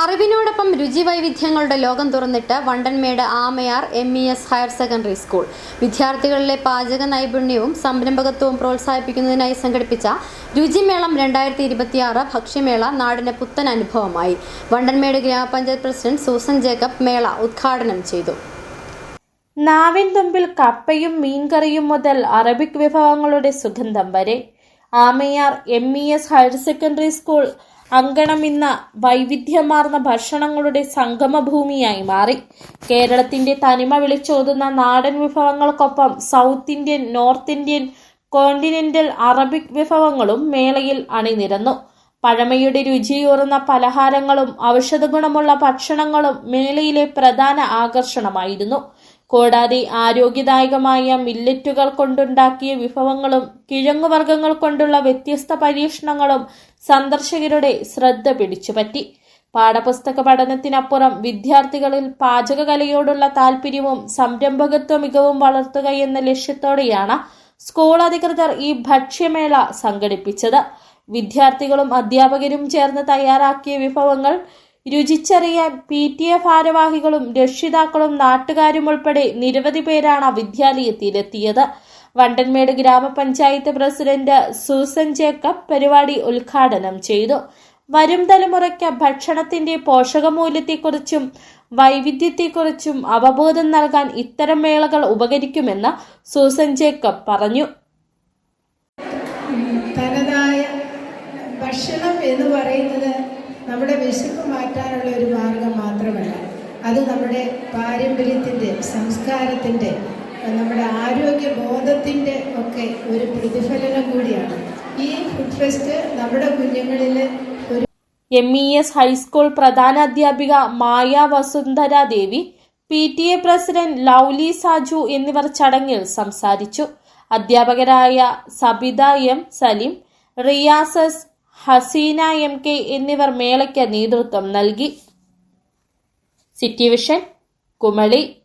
അറിവിനോടൊപ്പം രുചി വൈവിധ്യങ്ങളുടെ ലോകം തുറന്നിട്ട് Vandanmedu Amayar M E S higher secondary school. വിദ്യാർത്ഥികളിലെ പാചക നൈപുണ്യവും സംരംഭകത്വവും പ്രോത്സാഹിപ്പിക്കുന്നതിനായി സംഘടിപ്പിച്ച രുചിമേളം രണ്ടായിരത്തി ഇരുപത്തിയാറ് ഭക്ഷ്യമേള നാടിന് പുത്തൻ അനുഭവമായി. വണ്ടൻമേട് ഗ്രാമപഞ്ചായത്ത് പ്രസിഡന്റ് സൂസൻ ജേക്കബ് മേള ഉദ്ഘാടനം ചെയ്തു. നാവിൻ തുമ്പിൽ കപ്പയും മീൻകറിയും മുതൽ അറബിക് വിഭവങ്ങളുടെ സുഗന്ധം വരെ. Amayar M E S higher secondary school അങ്കണം ഇന്ന് വൈവിധ്യമാർന്ന ഭക്ഷണങ്ങളുടെ സംഗമഭൂമിയായി മാറി. കേരളത്തിന്റെ തനിമ വിളിച്ചോതുന്ന നാടൻ വിഭവങ്ങൾക്കൊപ്പം south Indian north Indian continental Arabic വിഭവങ്ങളും മേളയിൽ അണിനിരന്നു. പഴമയുടെ രുചിയൂറുന്ന പലഹാരങ്ങളും ഔഷധ ഗുണമുള്ള ഭക്ഷണങ്ങളും മേളയിലെ പ്രധാന ആകർഷണമായിരുന്നു. കൂടാതെ ആരോഗ്യദായകമായ മില്ലറ്റുകൾ കൊണ്ടുണ്ടാക്കിയ വിഭവങ്ങളും കിഴങ്ങുവർഗങ്ങൾ കൊണ്ടുള്ള വ്യത്യസ്ത പരീക്ഷണങ്ങളും സന്ദർശകരുടെ ശ്രദ്ധ പിടിച്ചുപറ്റി. പാഠപുസ്തക പഠനത്തിനപ്പുറം വിദ്യാർത്ഥികളിൽ പാചകകലയോടുള്ള താല്പര്യവും സംരംഭകത്വ മികവും വളർത്തുക എന്ന ലക്ഷ്യത്തോടെയാണ് സ്കൂൾ അധികൃതർ ഈ ഭക്ഷ്യമേള സംഘടിപ്പിച്ചത്. വിദ്യാർത്ഥികളും അധ്യാപകരും ചേർന്ന് തയ്യാറാക്കിയ വിഭവങ്ങൾ രുചിച്ചറിയാൻ പി ടി എ ഭാരവാഹികളും രക്ഷിതാക്കളും നാട്ടുകാരും ഉൾപ്പെടെ നിരവധി പേരാണ് വിദ്യാലയത്തിലെത്തിയത്. വണ്ടൻമേട് ഗ്രാമപഞ്ചായത്ത് പ്രസിഡന്റ് സൂസൻ ജേക്കബ് പരിപാടി ഉദ്ഘാടനം ചെയ്തു. വരും തലമുറയ്ക്ക് ഭക്ഷണത്തിന്റെ പോഷകമൂല്യത്തെക്കുറിച്ചും വൈവിധ്യത്തെക്കുറിച്ചും അവബോധം നൽകാൻ ഇത്തരം മേളകൾ ഉപകരിക്കുമെന്ന് സൂസൻ ജേക്കബ് പറഞ്ഞു. തനതായ ഭക്ഷണം എന്ന് പറയുന്നത് നമ്മുടെ വിശപ്പ് മാറ്റാനുള്ള ഒരു മാർഗം മാത്രമല്ല. അത് നമ്മുടെ പാരമ്പര്യത്തിന്റെ സംസ്കാരത്തിന്റെ നമ്മുടെ ആരോഗ്യ ബോധത്തിന്റെ ഒക്കെ ഒരു പ്രതിഫലനം കൂടിയാണ്. ഈ ഫുഡ് ഫെസ്റ്റ് നമ്മുടെ കുഞ്ഞുങ്ങളിൽ ഒരു എം ഇ എസ് ഹൈസ്കൂൾ പ്രധാന അധ്യാപിക Maya Vasundhara Devi P T A president Lovely Saju എന്നിവർ ചടങ്ങിൽ സംസാരിച്ചു. അധ്യാപകരായ Sabitha M Saleem റിയാസസ് Haseena M K എന്നിവർ മേളയ്ക്ക് നേതൃത്വം നൽകി. City vision Kumily